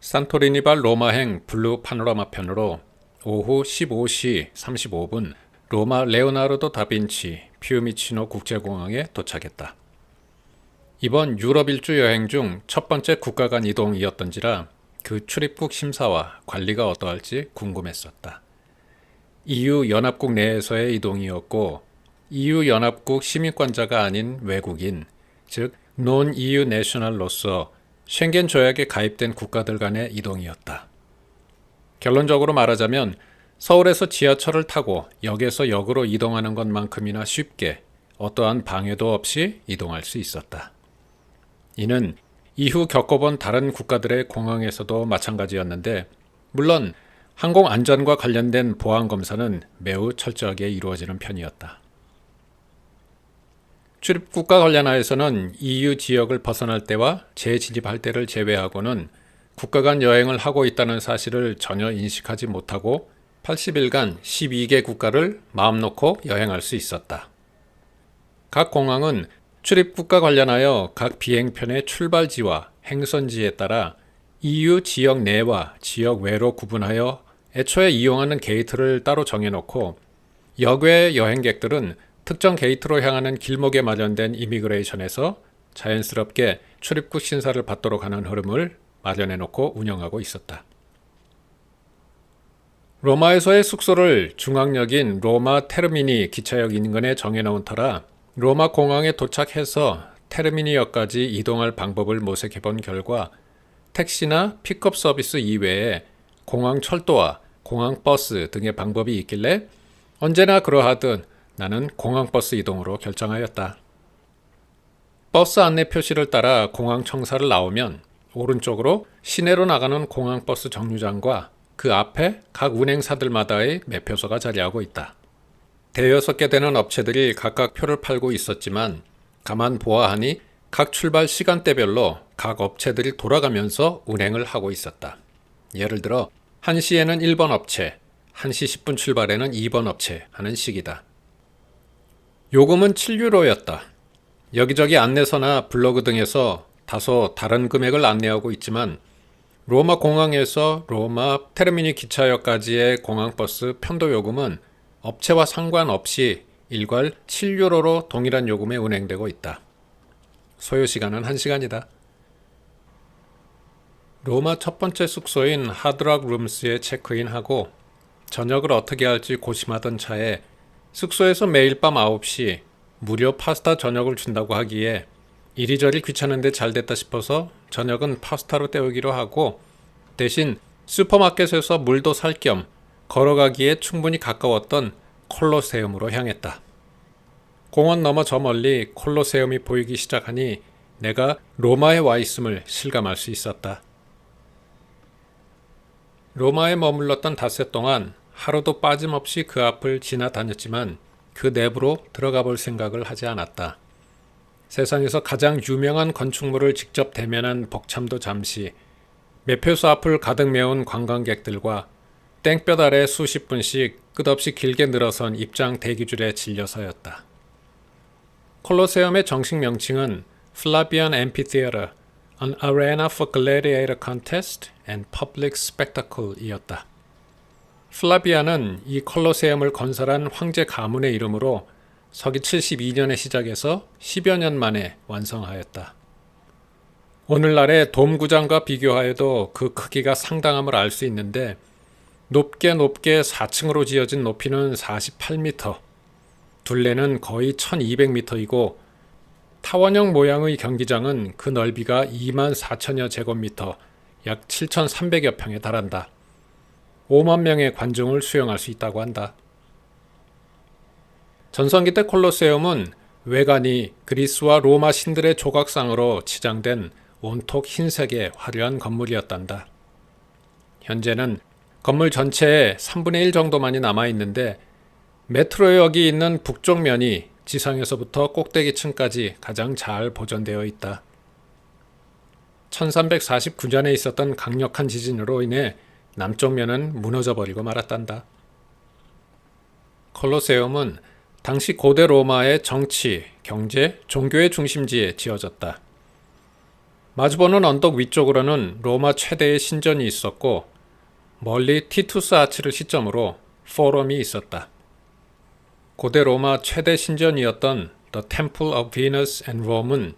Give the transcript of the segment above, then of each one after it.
산토리니발 로마행 블루 파노라마 편으로 오후 15시 35분 로마 레오나르도 다빈치 피우미치노 국제공항에 도착했다. 이번 유럽 일주 여행 중 첫 번째 국가 간 이동이었던지라 그 출입국 심사와 관리가 어떠할지 궁금했었다. EU 연합국 내에서의 이동이었고 EU 연합국 시민권자가 아닌 외국인, 즉 non EU 내셔널로서 쉥겐 조약에 가입된 국가들 간의 이동이었다. 결론적으로 말하자면 서울에서 지하철을 타고 역에서 역으로 이동하는 것만큼이나 쉽게 어떠한 방해도 없이 이동할 수 있었다. 이는 이후 겪어본 다른 국가들의 공항에서도 마찬가지였는데, 물론 항공 안전과 관련된 보안 검사는 매우 철저하게 이루어지는 편이었다. 출입국과 관련하여서는 EU 지역을 벗어날 때와 재진입할 때를 제외하고는 국가 간 여행을 하고 있다는 사실을 전혀 인식하지 못하고 80일간 12개 국가를 마음 놓고 여행할 수 있었다. 각 공항은 출입국과 관련하여 각 비행편의 출발지와 행선지에 따라 EU 지역 내와 지역 외로 구분하여 애초에 이용하는 게이트를 따로 정해놓고 역외 여행객들은 특정 게이트로 향하는 길목에 마련된 이미그레이션에서 자연스럽게 출입국 신사를 받도록 하는 흐름을 마련해 놓고 운영하고 있었다. 로마에서의 숙소를 중앙역인 로마 테르미니 기차역 인근에 정해놓은 터라 로마 공항에 도착해서 테르미니역까지 이동할 방법을 모색해 본 결과 택시나 픽업 서비스 이외에 공항 철도와 공항 버스 등의 방법이 있길래 언제나 그러하듯 나는 공항버스 이동으로 결정하였다. 버스 안내 표시를 따라 공항 청사를 나오면 오른쪽으로 시내로 나가는 공항버스 정류장과 그 앞에 각 운행사들마다의 매표소가 자리하고 있다. 대여섯 개 되는 업체들이 각각 표를 팔고 있었지만 가만 보아하니 각 출발 시간대별로 각 업체들이 돌아가면서 운행을 하고 있었다. 예를 들어 1시에는 1번 업체, 1시 10분 출발에는 2번 업체 하는 식이다. 요금은 7유로였다. 여기저기 안내서나 블로그 등에서 다소 다른 금액을 안내하고 있지만 로마 공항에서 로마 테르미니 기차역까지의 공항버스 편도 요금은 업체와 상관없이 일괄 7유로로 동일한 요금에 운행되고 있다. 소요 시간은 1시간이다. 로마 첫 번째 숙소인 하드락 룸스에 체크인하고 저녁을 어떻게 할지 고심하던 차에 숙소에서 매일 밤 9시 무료 파스타 저녁을 준다고 하기에 이리저리 귀찮은데 잘 됐다 싶어서 저녁은 파스타로 때우기로 하고 대신 슈퍼마켓에서 물도 살 겸 걸어가기에 충분히 가까웠던 콜로세움으로 향했다. 공원 너머 저 멀리 콜로세움이 보이기 시작하니 내가 로마에 와 있음을 실감할 수 있었다. 로마에 머물렀던 닷새 동안 하루도 빠짐없이 그 앞을 지나다녔지만 그 내부로 들어가 볼 생각을 하지 않았다. 세상에서 가장 유명한 건축물을 직접 대면한 벅참도 잠시 매표소 앞을 가득 메운 관광객들과 땡볕 아래 수십 분씩 끝없이 길게 늘어선 입장 대기줄에 질려서였다. 콜로세움의 정식 명칭은 Flavian Amphitheater, an arena for gladiator contest and public spectacle이었다. 플라비아는 이 콜로세움을 건설한 황제 가문의 이름으로 서기 72년에 시작해서 10여 년 만에 완성하였다. 오늘날의 돔구장과 비교하여도 그 크기가 상당함을 알 수 있는데 높게 높게 4층으로 지어진 높이는 48m, 둘레는 거의 1200m이고 타원형 모양의 경기장은 그 넓이가 2만 4천여 제곱미터, 약 7,300여 평에 달한다. 5만 명의 관중을 수용할 수 있다고 한다. 전성기 때 콜로세움은 외관이 그리스와 로마 신들의 조각상으로 치장된 온통 흰색의 화려한 건물이었단다. 현재는 건물 전체의 3분의 1 정도만이 남아 있는데 메트로역이 있는 북쪽 면이 지상에서부터 꼭대기층까지 가장 잘 보존되어 있다. 1349년에 있었던 강력한 지진으로 인해 남쪽 면은 무너져 버리고 말았단다. 콜로세움은 당시 고대 로마의 정치, 경제, 종교의 중심지에 지어졌다. 마주보는 언덕 위쪽으로는 로마 최대의 신전이 있었고 멀리 티투스 아치를 시점으로 포럼이 있었다. 고대 로마 최대 신전이었던 The Temple of Venus and Rome은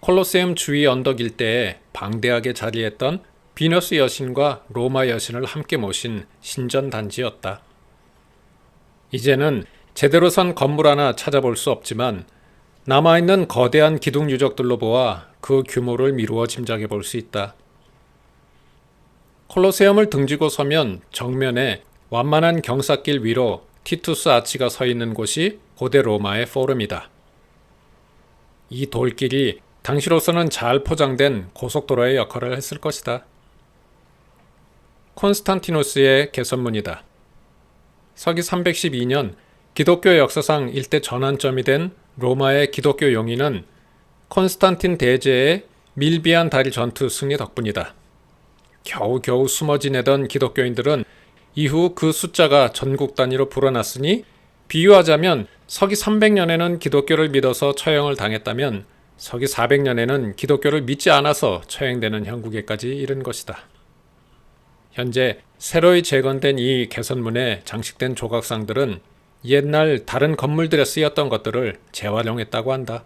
콜로세움 주위 언덕 일대에 방대하게 자리했던 비너스 여신과 로마 여신을 함께 모신 신전 단지였다. 이제는 제대로 선 건물 하나 찾아볼 수 없지만 남아있는 거대한 기둥 유적들로 보아 그 규모를 미루어 짐작해 볼 수 있다. 콜로세움을 등지고 서면 정면에 완만한 경사길 위로 티투스 아치가 서 있는 곳이 고대 로마의 포럼이다. 이 돌길이 당시로서는 잘 포장된 고속도로의 역할을 했을 것이다. 콘스탄티노스의 개선문이다. 서기 312년 기독교 역사상 일대 전환점이 된 로마의 기독교 용인은 콘스탄틴 대제의 밀비안 다리 전투 승리 덕분이다. 겨우겨우 숨어 지내던 기독교인들은 이후 그 숫자가 전국 단위로 불어났으니 비유하자면 서기 300년에는 기독교를 믿어서 처형을 당했다면 서기 400년에는 기독교를 믿지 않아서 처형되는 형국에까지 이른 것이다. 현재 새로이 재건된 이 개선문에 장식된 조각상들은 옛날 다른 건물들에 쓰였던 것들을 재활용했다고 한다.